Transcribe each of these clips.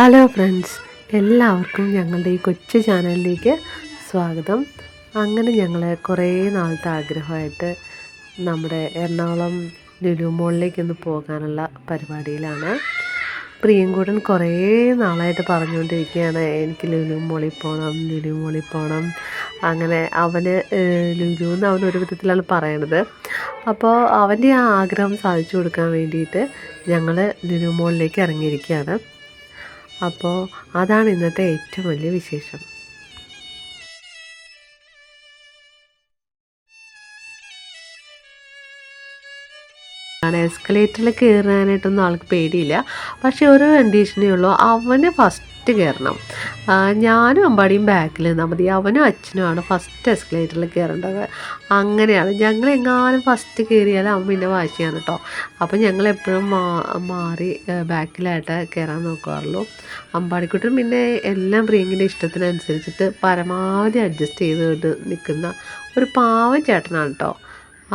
Hello friends എല്ലാവർക്കും ഞങ്ങളുടെ ഈ കൊച്ചു ചാനലിലേക്ക് സ്വാഗതം. അങ്ങനെ ഞങ്ങൾ കുറേ നാളത്തെ ആഗ്രഹമായിട്ട് നമ്മുടെ എറണാകുളം ലുലു മോളിലേക്ക് ഒന്ന് പോകാനുള്ള പരിപാടിയിലാണ്. പ്രിയങ്കൂടൻ കുറേ നാളായിട്ട് പറഞ്ഞുകൊണ്ടിരിക്കുകയാണ് എനിക്ക് ലുലു മോളിൽ പോകണം ലുലു മോളിൽ പോകണം അങ്ങനെ അവന് ലുലു എന്ന് അവൻ ഒരു വിധത്തിലാണ് പറയണത്. അപ്പോൾ അവന്റെ ആ ആഗ്രഹം സാധിച്ചു കൊടുക്കാൻ വേണ്ടിയിട്ട് ഞങ്ങൾ ലുലു മോളിലേക്ക് ഇറങ്ങിയിരിക്കുകയാണ്. അപ്പോൾ അതാണ് ഇന്നത്തെ ഏറ്റവും വലിയ വിശേഷം. ആണ് എസ്കലേറ്ററിൽ കയറാനായിട്ടൊന്നും ആൾക്ക് പേടിയില്ല. പക്ഷെ ഒരു കണ്ടീഷനേ ഉള്ളൂ. അവന് ഫസ്റ്റ് കയറണം ഞാനും അമ്പാടിയും ബാക്കിൽ നിന്നാൽ മതി. അവനും അച്ഛനുമാണ് ഫസ്റ്റ് എസ്കലേറ്ററിൽ കയറേണ്ടത് അങ്ങനെയാണ്. ഞങ്ങൾ എങ്ങാനും ഫസ്റ്റ് കയറിയാൽ പിന്നെ വാശിയാണ് കേട്ടോ അപ്പം ഞങ്ങൾ എപ്പോഴും മാ മാറി ബാക്കിലായിട്ട് കയറാൻ നോക്കാറുള്ളൂ. അമ്പാടിക്കുട്ടൻ പിന്നെ എല്ലാം പ്രിയങ്കിന്റെ ഇഷ്ടത്തിനനുസരിച്ചിട്ട് പരമാവധി അഡ്ജസ്റ്റ് ചെയ്തുകൊണ്ട് നിൽക്കുന്ന ഒരു പാവം ചേട്ടനാണ് കേട്ടോ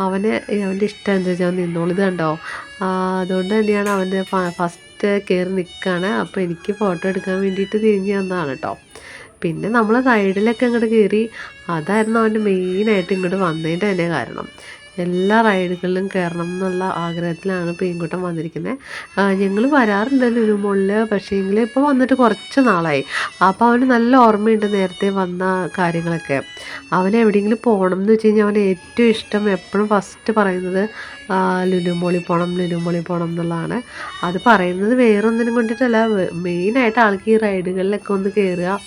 അവന് അവന്റെ ഇഷ്ടം അനുസരിച്ച് അവൻ നിന്നോളിത് കണ്ടോ? അതുകൊണ്ട് തന്നെയാണ് അവന്റെ ഫസ്റ്റ് കയറി നിൽക്കുകയാണ് അപ്പോൾ എനിക്ക് ഫോട്ടോ എടുക്കാൻ വേണ്ടിയിട്ട് തിരിഞ്ഞു വന്നതാണ് കേട്ടോ പിന്നെ നമ്മൾ റൈഡിലൊക്കെ ഇങ്ങോട്ട് കയറി അതായിരുന്നു അവന്റെ മെയിനായിട്ട് ഇങ്ങോട്ട് വന്നതിന്റെ തന്നെ കാരണം. എല്ലാ റൈഡുകളിലും കയറണം എന്നുള്ള ആഗ്രഹത്തിലാണ് പെയിൻകുട്ടൻ വന്നിരിക്കുന്നത് ഞങ്ങൾ വരാറുണ്ട് ലുലുമോളിൽ പക്ഷേ എങ്കിൽ ഇപ്പോൾ വന്നിട്ട് കുറച്ച് നാളായി. അപ്പോൾ അവന് നല്ല ഓർമ്മയുണ്ട് നേരത്തെ വന്ന കാര്യങ്ങളൊക്കെ. അവൻ എവിടെയെങ്കിലും പോകണം എന്ന് വെച്ച് കഴിഞ്ഞാൽ അവന് ഏറ്റവും ഇഷ്ടം എപ്പോഴും ഫസ്റ്റ് പറയുന്നത് ലുലുമോളി പോകണം ലുലുമോളി പോകണം എന്നുള്ളതാണ്. അത് പറയുന്നത് വേറൊന്നിനും കൊണ്ടിട്ടല്ല. മെയിനായിട്ട് ആൾക്ക് ഈ റൈഡുകളിലൊക്കെ ഒന്ന് കയറുക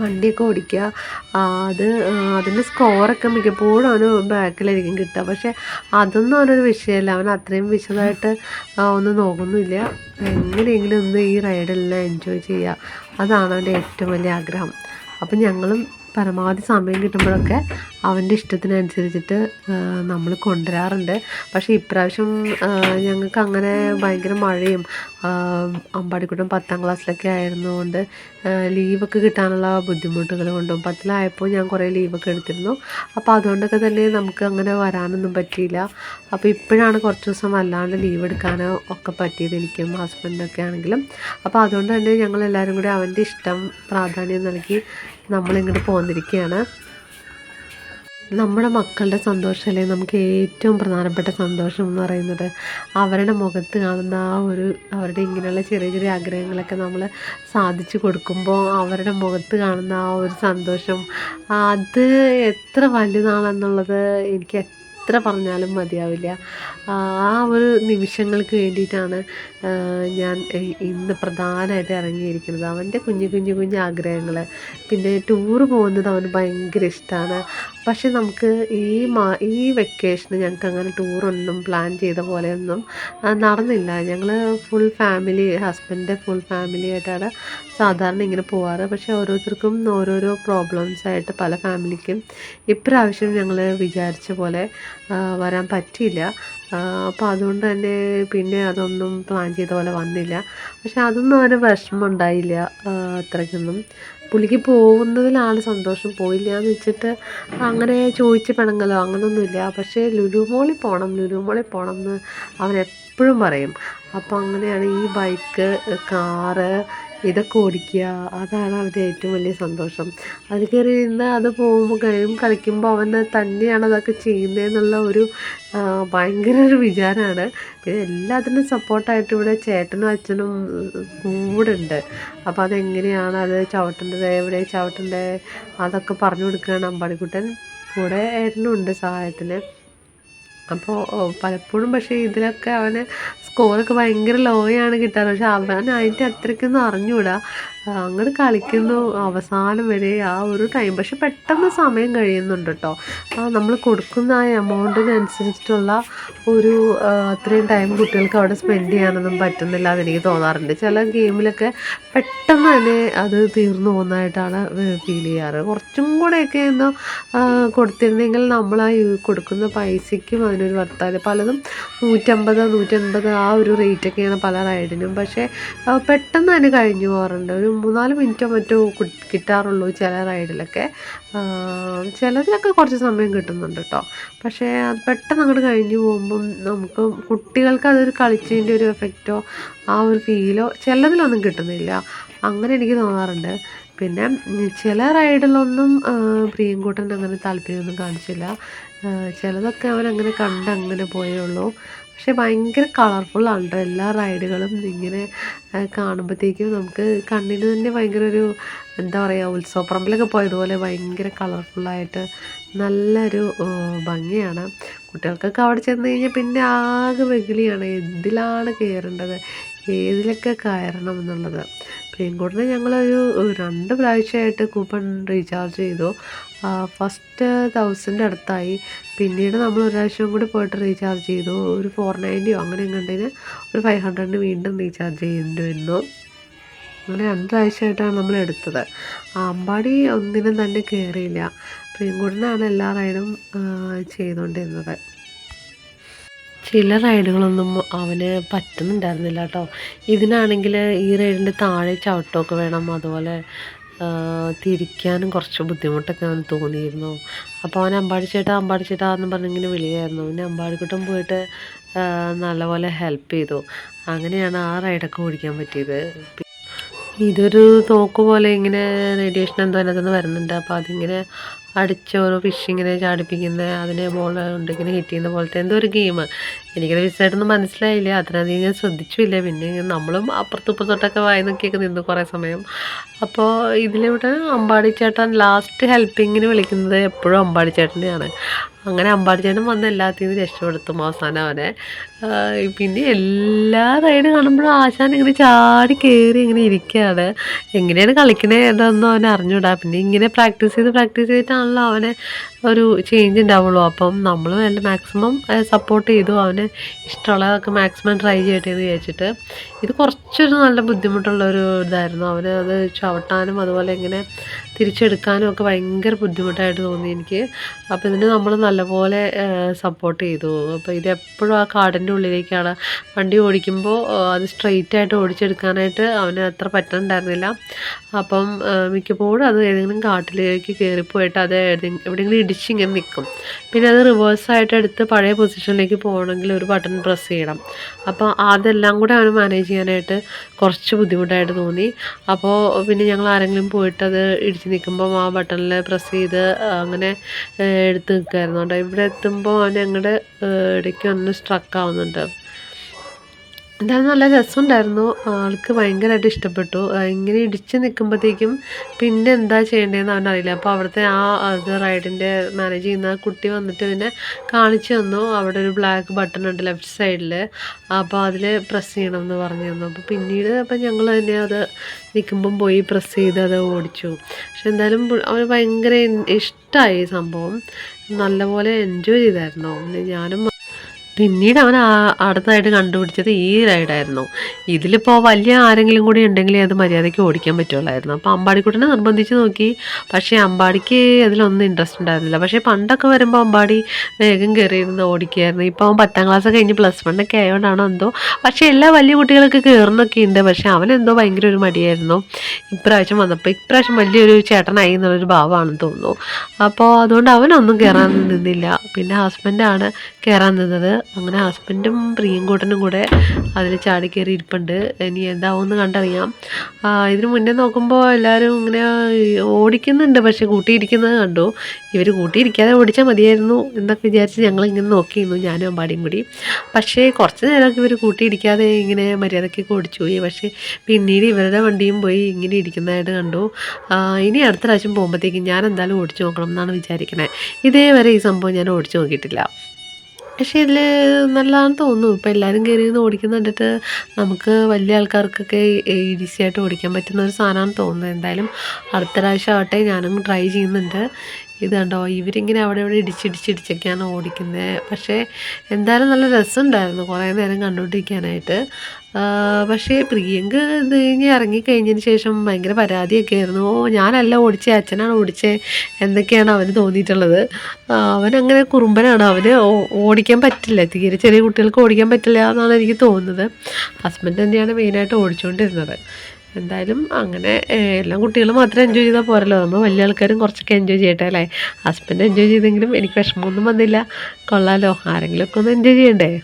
വണ്ടിയൊക്കെ ഓടിക്കുക. അത് അതിന്റെ സ്കോറൊക്കെ മിക്കപ്പോഴും അവന് ബാക്കിലായിരിക്കും കിട്ടുക. പക്ഷെ അതൊന്നും അവനൊരു വിഷയമല്ല. അവൻ അത്രയും വിശദമായിട്ട് ഒന്നും നോക്കുന്നില്ല. എങ്ങനെയെങ്കിലും ഒന്ന് ഈ റൈഡെല്ലാം എൻജോയ് ചെയ്യുക. അതാണ് അവന്റെ ഏറ്റവും വലിയ ആഗ്രഹം. അപ്പം ഞങ്ങളും പരമാവധി സമയം കിട്ടുമ്പോഴൊക്കെ അവന്റെ ഇഷ്ടത്തിനനുസരിച്ചിട്ട് നമ്മൾ കൊണ്ടുവരാറുണ്ട്. പക്ഷേ ഇപ്രാവശ്യം ഞങ്ങൾക്ക് അങ്ങനെ ഭയങ്കര മഴയും അമ്പാടിക്കുട്ടം പത്താം ക്ലാസ്സിലൊക്കെ ആയിരുന്നുകൊണ്ട് ലീവൊക്കെ കിട്ടാനുള്ള ബുദ്ധിമുട്ടുകൾ കൊണ്ടും പത്തിലായപ്പോൾ ഞാൻ കുറേ ലീവൊക്കെ എടുത്തിരുന്നു. അപ്പോൾ അതുകൊണ്ടൊക്കെ തന്നെ നമുക്ക് അങ്ങനെ വരാനൊന്നും പറ്റിയില്ല. അപ്പോൾ ഇപ്പോഴാണ് കുറച്ച് ദിവസം അല്ലാണ്ട് ലീവ് എടുക്കാനോ ഒക്കെ പറ്റിയത് എനിക്കും ഹസ്ബൻഡൊക്കെ ആണെങ്കിലും. അപ്പോൾ അതുകൊണ്ട് തന്നെ ഞങ്ങൾ എല്ലാവരും കൂടി അവന്റെ ഇഷ്ടം പ്രാധാന്യം നൽകി നമ്മളിങ്ങോട്ട് പോന്നിരിക്കുകയാണ് നമ്മുടെ മക്കളുടെ സന്തോഷമല്ലേ നമുക്ക് ഏറ്റവും പ്രധാനപ്പെട്ട സന്തോഷം എന്ന് പറയുന്നത് അവരുടെ മുഖത്ത് കാണുന്ന ആ ഒരു അവരുടെ ഇങ്ങനെയുള്ള ചെറിയ ചെറിയ ആഗ്രഹങ്ങളൊക്കെ നമ്മൾ സാധിച്ചു കൊടുക്കുമ്പോൾ അവരുടെ മുഖത്ത് കാണുന്ന ആ ഒരു സന്തോഷം അത് എത്ര വലുതാണെന്നുള്ളത് എനിക്ക് എത്ര പറഞ്ഞാലും മതിയാവില്ല. ആ ഒരു നിമിഷങ്ങൾക്ക് വേണ്ടിയിട്ടാണ് ഞാൻ ഇന്ന് പ്രധാനമായിട്ട് ഇറങ്ങിയിരിക്കുന്നത്. അവന്റെ കുഞ്ഞു കുഞ്ഞു കുഞ്ഞു ആഗ്രഹങ്ങൾ. പിന്നെ ടൂറ് പോകുന്നത് അവന് ഭയങ്കര ഇഷ്ടമാണ് പക്ഷെ നമുക്ക് ഈ മാ ഈ വെക്കേഷന് ഞങ്ങൾക്ക് അങ്ങനെ ടൂറൊന്നും പ്ലാൻ ചെയ്ത പോലെയൊന്നും നടന്നില്ല. ഞങ്ങൾ ഫുൾ ഫാമിലി ഹസ്ബൻഡിന്റെ ഫുൾ ഫാമിലി ആയിട്ടാണ് സാധാരണ ഇങ്ങനെ പോവാറ്. പക്ഷേ ഓരോരുത്തർക്കും ഓരോരോ പ്രോബ്ലംസ് ആയിട്ട് പല ഫാമിലിക്കും ഇപ്രാവശ്യം ഞങ്ങൾ വിചാരിച്ച പോലെ വരാൻ പറ്റിയില്ല. അപ്പോൾ അതുകൊണ്ട് തന്നെ പിന്നെ അതൊന്നും പ്ലാൻ ചെയ്ത പോലെ വന്നില്ല. പക്ഷെ അതൊന്നും അവന് വിഷമം ഉണ്ടായില്ല ആ, അത്രയ്ക്കൊന്നും. പുള്ളിക്ക് പോകുന്നതിലാണ് സന്തോഷം. പോയില്ല എന്ന് വെച്ചിട്ട് അങ്ങനെ ചോദിച്ച് പിണങ്ങലോ അങ്ങനൊന്നുമില്ല. പക്ഷേ ലുലു മോളിൽ പോകണം ലുലു മോളിൽ പോകണം എന്ന് അവൻ എപ്പോഴും പറയും. അപ്പോൾ അങ്ങനെയാണ് ഈ ബൈക്ക് കാറ് ഇതൊക്കെ ഓടിക്കുക. അതാണ് അവന്റെ ഏറ്റവും വലിയ സന്തോഷം. അത് കയറി നിന്ന് അത് പോകുമ്പോൾ കഴിയും കളിക്കുമ്പോൾ അവൻ തന്നെയാണ് അതൊക്കെ ചെയ്യുന്നതെന്നുള്ള ഒരു ഭയങ്കര ഒരു വിചാരമാണ്. പിന്നെ എല്ലാത്തിനും സപ്പോർട്ടായിട്ട് ഇവിടെ ചേട്ടനും അച്ഛനും കൂടെ ഉണ്ട്. അപ്പോൾ അതെങ്ങനെയാണ് അത് ചവിട്ടേണ്ടത് എവിടെ ചവിട്ടേണ്ടത് അതൊക്കെ പറഞ്ഞു കൊടുക്കുകയാണ് അമ്പാടിക്കുട്ടൻ. കൂടെ ഏട്ടനും ഉണ്ട് സഹായത്തിന്. അപ്പോൾ പലപ്പോഴും പക്ഷേ ഇതിലൊക്കെ അവന് സ്കോറൊക്കെ ഭയങ്കര ആണ് കിട്ടാറ്. പക്ഷെ അവൻ അതിന്റെ അത്രയ്ക്കൊന്നും അറിഞ്ഞുകൂടാ അങ്ങോട്ട് കളിക്കുന്നു അവസാനം വരെ ആ ഒരു ടൈം പക്ഷെ പെട്ടെന്ന് സമയം കഴിയുന്നുണ്ട് കേട്ടോ നമ്മൾ കൊടുക്കുന്ന ആ എമൗണ്ടിനനുസരിച്ചിട്ടുള്ള ഒരു അത്രയും ടൈം കുട്ടികൾക്ക് അവിടെ സ്പെൻഡ് ചെയ്യാനൊന്നും പറ്റുന്നില്ല അതെനിക്ക് തോന്നാറുണ്ട്. ചില ഗെയിമിലൊക്കെ പെട്ടെന്ന് തന്നെ അത് തീർന്നു പോകുന്നതായിട്ടാണ് ഫീൽ ചെയ്യാറ്. കുറച്ചും കൂടെയൊക്കെ ഒന്ന് കൊടുത്തിരുന്നെങ്കിൽ നമ്മൾ ആ കൊടുക്കുന്ന പൈസയ്ക്കും അതിന് ഒരു വർത്താനം പലതും നൂറ്റമ്പത് നൂറ്റൻപത് ആ ഒരു റേറ്റൊക്കെയാണ് പല റൈഡിനും പക്ഷേ പെട്ടെന്ന് തന്നെ കഴിഞ്ഞു പോകാറുണ്ട്. ഒരു മൂന്നാൽ മിനിറ്റോ മറ്റോ കിട്ടാറുള്ളൂ ചില റൈഡിലൊക്കെ ചിലതിലൊക്കെ കുറച്ച് സമയം കിട്ടുന്നുണ്ട് കേട്ടോ പക്ഷേ അത് പെട്ടെന്ന് അങ്ങോട്ട് കഴിഞ്ഞു പോകുമ്പം നമുക്ക് കുട്ടികൾക്ക് അതൊരു കളിച്ചതിന്റെ ഒരു എഫക്റ്റോ ആ ഒരു ഫീലോ ചിലതിലൊന്നും കിട്ടുന്നില്ല. അങ്ങനെ എനിക്ക് തോന്നാറുണ്ട്. പിന്നെ ചില റൈഡിലൊന്നും ആ, അങ്ങനെ താല്പര്യമൊന്നും കാണിച്ചില്ല. ചിലതൊക്കെ അവനങ്ങനെ കണ്ട് അങ്ങനെ പോയേ ഉള്ളൂ പക്ഷേ ഭയങ്കര കളർഫുള്ളാണ് കേട്ടോ എല്ലാ റൈഡുകളും ഇങ്ങനെ കാണുമ്പോഴത്തേക്കും നമുക്ക് കണ്ണിന് തന്നെ ഭയങ്കര ഒരു എന്താ പറയുക ഉത്സവപ്പറമ്പിലൊക്കെ പോയതുപോലെ ഭയങ്കര കളർഫുള്ളായിട്ട് നല്ലൊരു ഭംഗിയാണ്. കുട്ടികൾക്കൊക്കെ അവിടെ ചെന്ന് കഴിഞ്ഞാൽ പിന്നെ ആകെ വെകിളിയാണ്. എന്തിലാണ് കയറേണ്ടത് ഏതിലൊക്കെ കയറണം എന്നുള്ളത്. പ്രിയൻകുട്ടനെ ഞങ്ങളൊരു രണ്ട് പ്രാവശ്യമായിട്ട് കൂപ്പൺ റീചാർജ് ചെയ്തു. ഫസ്റ്റ് തൗസൻഡ് അടുത്തായി. പിന്നീട് നമ്മൾ ഒരു പ്രാവശ്യം കൂടി പോയിട്ട് റീചാർജ് ചെയ്തു. ഒരു ഫോർ നയന്റിയോ അങ്ങനെ എങ്ങോട്ടേന് ഒരു ഫൈവ് ഹൺഡ്രഡിന് വീണ്ടും റീചാർജ് ചെയ്യേണ്ടി വന്നു. അങ്ങനെ രണ്ട് പ്രാവശ്യമായിട്ടാണ് നമ്മൾ എടുത്തത്. അമ്പാടി ഒന്നിനും തന്നെ കയറിയില്ല പ്രിയൻകുട്ടനാണ് എല്ലാ റൈഡും ചെയ്തുകൊണ്ടിരുന്നത് ചില റൈഡുകളൊന്നും അവന് പറ്റുന്നുണ്ടായിരുന്നില്ല കേട്ടോ ഇതിനാണെങ്കിൽ ഈ റൈഡിന്റെ താഴെ ചവിട്ടമൊക്കെ വേണം. അതുപോലെ തിരിക്കാനും കുറച്ച് ബുദ്ധിമുട്ടൊക്കെ അവന് തോന്നിയിരുന്നു. അപ്പോൾ അവൻ അമ്പാടി ചേട്ടാ അമ്പാടി ചേട്ടാ എന്ന് പറഞ്ഞിങ്ങനെ വിളിയായിരുന്നു. പിന്നെ അമ്പാടിക്കുട്ടൻ പോയിട്ട് നല്ലപോലെ ഹെൽപ്പ് ചെയ്തു. അങ്ങനെയാണ് ആ റൈഡൊക്കെ ഓടിക്കാൻ പറ്റിയത്. ഇതൊരു തോക്ക് പോലെ ഇങ്ങനെ റേഡിയേഷൻ എന്തോ അതിനകത്തുനിന്ന് വരുന്നുണ്ട്. അപ്പോൾ അതിങ്ങനെ അടിച്ച് ഓരോ ഫിഷിങ്ങിനെ ചാടിപ്പിക്കുന്ന അതിനെ ബോൾ കൊണ്ട് ഹിറ്റ് ചെയ്യുന്ന പോലത്തെ എന്തോ ഒരു ഗെയിം എനിക്കത് വിശദമായിട്ടൊന്നും മനസ്സിലായില്ല. അത്രയധികം ഞാൻ ശ്രദ്ധിച്ചില്ല പിന്നെ നമ്മളും അപ്പുറത്തും ഇപ്പുറത്തോട്ടൊക്കെ വായി നോക്കിയൊക്കെ നിന്നു കുറേ സമയം. അപ്പോൾ ഇതിലൂടെ അമ്പാടി ചേട്ടൻ ലാസ്റ്റ് ഹെൽപ്പിങ്ങിന് വിളിക്കുന്നത് എപ്പോഴും അമ്പാടി ചേട്ടനെയാണ്. അങ്ങനെ അമ്പാടി ചേട്ടൻ വന്ന് എല്ലാത്തിൽ നിന്ന് രക്ഷപ്പെടുത്തും അവസാനം അവനെ. പിന്നെ എല്ലാ റൈഡ് കാണുമ്പോഴും ആശാൻ ഇങ്ങനെ ചാടി കയറി ഇങ്ങനെ ഇരിക്കുകയാണ്. എങ്ങനെയാണ് കളിക്കണേ എന്നൊന്നും അവനെ അറിഞ്ഞൂടാ. പിന്നെ ഇങ്ങനെ പ്രാക്ടീസ് ചെയ്ത് പ്രാക്ടീസ് ചെയ്തിട്ടാണല്ലോ അവനെ ഒരു ചേഞ്ച് ഉണ്ടാവുള്ളൂ. അപ്പം നമ്മൾ എന്റെ മാക്സിമം സപ്പോർട്ട് ചെയ്തു. അവന് ഇഷ്ടമുള്ളതൊക്കെ മാക്സിമം ട്രൈ ചെയ്യട്ടെ എന്ന് വിചാരിച്ചിട്ട്. ഇത് കുറച്ചൊരു നല്ല ബുദ്ധിമുട്ടുള്ള ഒരു ഇതായിരുന്നു. അവന് അത് ചവിട്ടാനും അതുപോലെ ഇങ്ങനെ തിരിച്ചെടുക്കാനും ഒക്കെ ഭയങ്കര ബുദ്ധിമുട്ടായിട്ട് തോന്നി എനിക്ക്. അപ്പോൾ ഇതിന് നമ്മൾ നല്ലപോലെ സപ്പോർട്ട് ചെയ്തു. അപ്പോൾ ഇത് എപ്പോഴും ആ കാടിന്റെ ഉള്ളിലേക്കാണ്. വണ്ടി ഓടിക്കുമ്പോൾ അത് സ്ട്രെയിറ്റ് ആയിട്ട് ഓടിച്ചെടുക്കാനായിട്ട് അവന് അത്ര പറ്റുന്നുണ്ടായിരുന്നില്ല അപ്പം മിക്കപ്പോഴും അത് ഏതെങ്കിലും കാട്ടിലേക്ക് കയറിപ്പോയിട്ട് അത് എവിടെയെങ്കിലും ഇടിച്ച് ഇങ്ങനെ നിൽക്കും പിന്നെ അത് റിവേഴ്സായിട്ട് എടുത്ത് പഴയ പൊസിഷനിലേക്ക് പോകണമെങ്കിൽ ഒരു ബട്ടൺ പ്രസ് ചെയ്യണം. അപ്പോൾ അതെല്ലാം കൂടെ അവന് മാനേജ് ചെയ്യാനായിട്ട് കുറച്ച് ബുദ്ധിമുട്ടായിട്ട് തോന്നി. അപ്പോൾ പിന്നെ ഞങ്ങൾ ആരെങ്കിലും പോയിട്ട് അത് ഇടിച്ച് നിൽക്കുമ്പോൾ ആ ബട്ടണിൽ പ്രസ് ചെയ്ത് അങ്ങനെ എടുത്ത് നിൽക്കുമായിരുന്നു കേട്ടോ ഇവിടെ എത്തുമ്പോൾ അവൻ ഞങ്ങളുടെ ഇടയ്ക്ക് ഒന്ന് സ്ട്രക്ക് ആവുന്നുണ്ട്. എന്തായാലും നല്ല രസമുണ്ടായിരുന്നു. ആൾക്ക് ഭയങ്കരമായിട്ട് ഇഷ്ടപ്പെട്ടു. ഇങ്ങനെ ഇടിച്ച് നിൽക്കുമ്പോഴത്തേക്കും പിന്നെ എന്താ ചെയ്യേണ്ടതെന്ന് അവനറിയില്ല അപ്പോൾ അവിടുത്തെ ആ അത് റൈഡിന്റെ മാനേജ് ചെയ്യുന്ന കുട്ടി വന്നിട്ട് പിന്നെ കാണിച്ചു തന്നു. അവിടെ ഒരു ബ്ലാക്ക് ബട്ടൺ ഉണ്ട് ലെഫ്റ്റ് സൈഡിൽ അപ്പോൾ അതിൽ പ്രസ് ചെയ്യണം എന്ന് പറഞ്ഞു തന്നു. അപ്പോൾ പിന്നീട് അപ്പം ഞങ്ങൾ തന്നെ അത് നിൽക്കുമ്പം പോയി പ്രസ് ചെയ്ത് അത് ഓടിച്ചു. പക്ഷെ എന്തായാലും അവർ ഭയങ്കര ഇഷ്ടമായി സംഭവം. നല്ലപോലെ എൻജോയ് ചെയ്തായിരുന്നു. ഞാനും പിന്നീട് അവൻ അടുത്തായിട്ട് കണ്ടുപിടിച്ചത് ഈ റൈഡായിരുന്നു. ഇതിലിപ്പോൾ വലിയ ആരെങ്കിലും കൂടി ഉണ്ടെങ്കിൽ അത് മര്യാദയ്ക്ക് ഓടിക്കാൻ പറ്റുള്ളായിരുന്നു. അപ്പോൾ അമ്പാടിക്കുട്ടനെ നിർബന്ധിച്ച് നോക്കി. പക്ഷേ അമ്പാടിക്ക് അതിലൊന്നും ഇൻട്രസ്റ്റ് ഉണ്ടായിരുന്നില്ല. പക്ഷേ പണ്ടൊക്കെ വരുമ്പോൾ അമ്പാടി വേഗം കയറിയിരുന്ന് ഓടിക്കുമായിരുന്നു ഇപ്പോൾ അവൻ പത്താം ക്ലാസ് കഴിഞ്ഞ് പ്ലസ് വണ്ണൊക്കെ ആയതുകൊണ്ടാണോ എന്തോ. പക്ഷേ എല്ലാ വലിയ കുട്ടികൾക്ക് കയറുന്നൊക്കെ ഉണ്ട് പക്ഷേ അവനെന്തോ ഭയങ്കര ഒരു മടിയായിരുന്നു. ഇപ്രാവശ്യം വന്നപ്പോൾ ഇപ്രാവശ്യം വലിയൊരു ചേട്ടനായി എന്നുള്ളൊരു ഭാവമാണെന്ന് തോന്നുന്നു. അപ്പോൾ അതുകൊണ്ട് അവനൊന്നും കയറാൻ നിന്നില്ല. പിന്നെ ഹസ്ബൻഡാണ് കയറാൻ നിന്നത്. അങ്ങനെ ഹസ്ബൻഡും പ്രിയങ്കൂട്ടനും കൂടെ അതിൽ ചാടി കയറി ഇരിപ്പുണ്ട്. ഇനി എന്താവുമെന്ന് കണ്ടറിയാം. ഇതിനു മുന്നേ നോക്കുമ്പോൾ എല്ലാവരും ഇങ്ങനെ ഓടിക്കുന്നുണ്ട്. പക്ഷെ കൂട്ടിയിരിക്കുന്നത് കണ്ടു. ഇവർ കൂട്ടിയിരിക്കാതെ ഓടിച്ചാൽ മതിയായിരുന്നു എന്നൊക്കെ വിചാരിച്ച് ഞങ്ങൾ ഇങ്ങനെ നോക്കിയിരുന്നു. ഞാനും അമ്പാടിയും കൂടി. പക്ഷേ കുറച്ച് നേരമൊക്കെ ഇവർ കൂട്ടിയിരിക്കാതെ ഇങ്ങനെ മര്യാദയ്ക്കൊക്കെ ഓടിച്ചു പോയി പക്ഷേ പിന്നീട് ഇവരുടെ വണ്ടിയും പോയി ഇങ്ങനെ ഇരിക്കുന്നതായിട്ട് കണ്ടു. ഇനി അടുത്ത പ്രാവശ്യം പോകുമ്പോഴത്തേക്കും ഞാൻ എന്തായാലും ഓടിച്ചു നോക്കണം എന്നാണ് വിചാരിക്കണേ. ഇതേവരെ ഈ സംഭവം ഞാൻ ഓടിച്ചു നോക്കിയിട്ടില്ല. പക്ഷേ ഇതിൽ നല്ലതാണെന്ന് തോന്നുന്നു. ഇപ്പം എല്ലാവരും കയറി നിന്ന് ഓടിക്കുന്ന കണ്ടിട്ട് നമുക്ക് വലിയ ആൾക്കാർക്കൊക്കെ ഈസി ആയിട്ട് ഓടിക്കാൻ പറ്റുന്ന ഒരു സാധനമാണെന്ന് തോന്നുന്നത് എന്തായാലും അടുത്ത പ്രാവശ്യം ആവട്ടെ ഞാനും ട്രൈ ചെയ്യുന്നുണ്ട്. ഇത് കണ്ടോ ഇവരിങ്ങനെ അവിടെ ഇവിടെ ഇടിച്ചിടിച്ചിടിച്ചൊക്കെയാണ് ഓടിക്കുന്നത് പക്ഷേ എന്തായാലും നല്ല രസമുണ്ടായിരുന്നു കുറേ നേരം കണ്ടുകൊണ്ടിരിക്കാനായിട്ട്. പക്ഷേ പ്രിയങ്ക ഇത് കഴിഞ്ഞ് ഇറങ്ങിക്കഴിഞ്ഞതിന് ശേഷം ഭയങ്കര പരാതിയൊക്കെ ആയിരുന്നു. ഓ ഞാനല്ല ഓടിച്ചേ അച്ഛനാണ് ഓടിച്ചേ എന്തൊക്കെയാണ് അവന് തോന്നിയിട്ടുള്ളത്. അവൻ അവനങ്ങനെ കുറുമ്പനാണ്. അവന് ഓടിക്കാൻ പറ്റില്ല. തീരെ ചെറിയ കുട്ടികൾക്ക് ഓടിക്കാൻ പറ്റില്ല എന്നാണ് എനിക്ക് തോന്നുന്നത്. ഹസ്ബൻഡ് തന്നെയാണ് മെയിനായിട്ട് ഓടിച്ചുകൊണ്ടിരുന്നത്. എന്തായാലും അങ്ങനെ എല്ലാം കുട്ടികൾ മാത്രം എൻജോയ് ചെയ്താൽ പോരല്ലോ. നമ്മൾ വലിയ ആൾക്കാരും കുറച്ചൊക്കെ എൻജോയ് ചെയ്യട്ടെ അല്ലേ? ഹസ്ബൻഡ് എൻജോയ് ചെയ്തെങ്കിലും എനിക്ക് വിഷമമൊന്നും വന്നില്ല. കൊള്ളാലോ. ആരെങ്കിലുമൊക്കെ ഒന്ന് എൻജോയ് ചെയ്യണ്ടേ?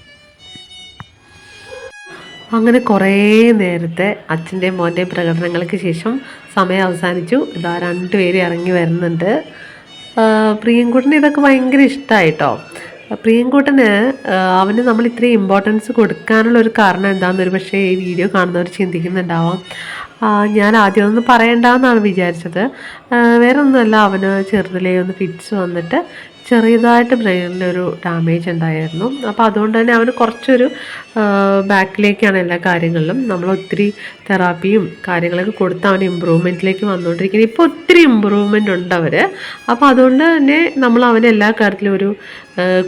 അങ്ങനെ കുറേ നേരത്തെ അച്ഛന്റെയും മോന്റെയും പ്രകടനങ്ങൾക്ക് ശേഷം സമയം അവസാനിച്ചു. ഇതാ രണ്ടുപേരും ഇറങ്ങി വരുന്നുണ്ട്. ആ, പ്രിയൻകുട്ടന് ഇതൊക്കെ ഭയങ്കര ഇഷ്ടമായിട്ടോ പ്രിയൻകുട്ടന് അവന് നമ്മൾ ഇത്രയും ഇമ്പോർട്ടൻസ് കൊടുക്കാനുള്ള ഒരു കാരണം എന്താണെന്ന് ഒരു പക്ഷേ ഈ വീഡിയോ കാണുന്നവർ ചിന്തിക്കുന്നുണ്ടാവാം. ഞാൻ ആദ്യം ഒന്നും പറയണ്ടെന്നാണ് വിചാരിച്ചത്. വേറെ ഒന്നുമല്ല അവന് ചെറുതിലേ ഒന്ന് ഫിറ്റ്സ് വന്നിട്ട് ചെറിയതായിട്ട് ബ്രെയിനിലൊരു ഡാമേജ് ഉണ്ടായിരുന്നു. അപ്പോൾ അതുകൊണ്ട് തന്നെ അവന് കുറച്ചൊരു ബാക്കിലേക്കാണ് എല്ലാ കാര്യങ്ങളിലും നമ്മൾ ഒത്തിരി തെറാപ്പിയും കാര്യങ്ങളൊക്കെ കൊടുത്ത് അവൻ ഇമ്പ്രൂവ്മെന്റിലേക്ക് വന്നുകൊണ്ടിരിക്കുന്നത് ഇപ്പോൾ ഒത്തിരി ഇമ്പ്രൂവ്മെന്റ് ഉണ്ട് അവർ അപ്പോൾ അതുകൊണ്ട് തന്നെ നമ്മൾ അവന് എല്ലാ കാര്യത്തിലും ഒരു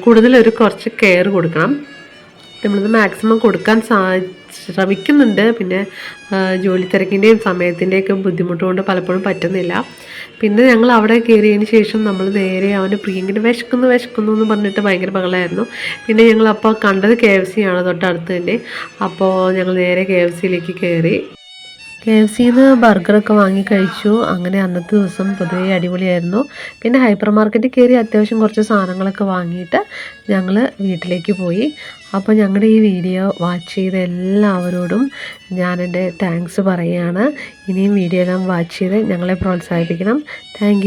കൂടുതലൊരു കുറച്ച് കെയർ കൊടുക്കണം. നമ്മളിത് മാക്സിമം കൊടുക്കാൻ സാ ശ്രമിക്കുന്നുണ്ട്. പിന്നെ ജോലി തിരക്കിന്റെയും സമയത്തിന്റെയൊക്കെ ബുദ്ധിമുട്ട് കൊണ്ട് പലപ്പോഴും പറ്റുന്നില്ല. പിന്നെ ഞങ്ങൾ അവിടെ കയറിയതിന് ശേഷം നമ്മൾ നേരെ അവന് പ്രിയങ്കിന് വിശക്കുന്നു വിശക്കുന്നു എന്ന് പറഞ്ഞിട്ട് ഭയങ്കര ബഹളമായിരുന്നു പിന്നെ ഞങ്ങൾ അപ്പോൾ കണ്ടത് കെ എഫ് സി ആണ് തൊട്ടടുത്ത് തന്നെ. അപ്പോൾ ഞങ്ങൾ നേരെ കെ എഫ് സിയിലേക്ക് കയറി കെ എഫ് സിന്ന് ബർഗറൊക്കെ വാങ്ങി കഴിച്ചു. അങ്ങനെ അന്നത്തെ ദിവസം പൊതുവേ അടിപൊളിയായിരുന്നു. പിന്നെ ഹൈപ്പർ മാർക്കറ്റിൽ കയറി അത്യാവശ്യം കുറച്ച് സാധനങ്ങളൊക്കെ വാങ്ങിയിട്ട് ഞങ്ങൾ വീട്ടിലേക്ക് പോയി. അപ്പോൾ ഞങ്ങളുടെ ഈ വീഡിയോ വാച്ച് ചെയ്ത എല്ലാവരോടും ഞാൻ എന്റെ താങ്ക്സ് പറയുകയാണ് ഇനിയും വീഡിയോ എല്ലാം വാച്ച് ചെയ്ത് ഞങ്ങളെ പ്രോത്സാഹിപ്പിക്കണം. താങ്ക്